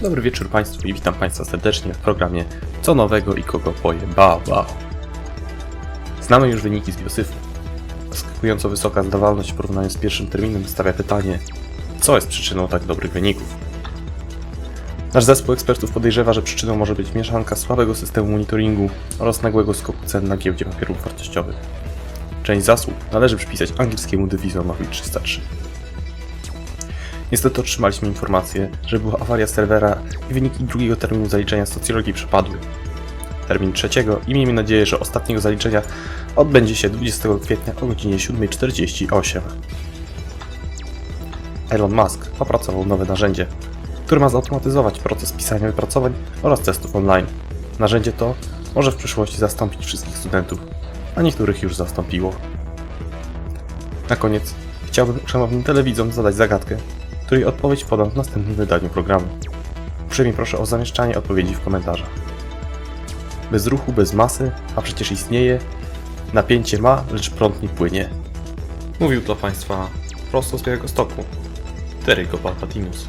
Dobry wieczór Państwu i witam Państwa serdecznie w programie Co nowego i kogo pojebała. Znamy już wyniki z biosyfu. Zaskakująco wysoka zdawalność w porównaniu z pierwszym terminem stawia pytanie, co jest przyczyną tak dobrych wyników. Nasz zespół ekspertów podejrzewa, że przyczyną może być mieszanka słabego systemu monitoringu oraz nagłego skoku cen na giełdzie papierów wartościowych. Część zasług należy przypisać angielskiemu dywizonowi 303. Niestety otrzymaliśmy informację, że była awaria serwera i wyniki drugiego terminu zaliczenia socjologii przepadły. Termin trzeciego i miejmy nadzieję, że ostatniego zaliczenia odbędzie się 20 kwietnia o godzinie 7.48. Elon Musk opracował nowe narzędzie, które ma zautomatyzować proces pisania wypracowań oraz testów online. Narzędzie to może w przyszłości zastąpić wszystkich studentów, a niektórych już zastąpiło. Na koniec chciałbym szanownym telewidzom zadać zagadkę, której odpowiedź podam w następnym wydaniu programu. Uprzejmie proszę o zamieszczanie odpowiedzi w komentarzach. Bez ruchu, bez masy, a przecież istnieje, napięcie ma, lecz prąd nie płynie. Mówił to Państwa prosto z Białego Stoku. Palpatinus.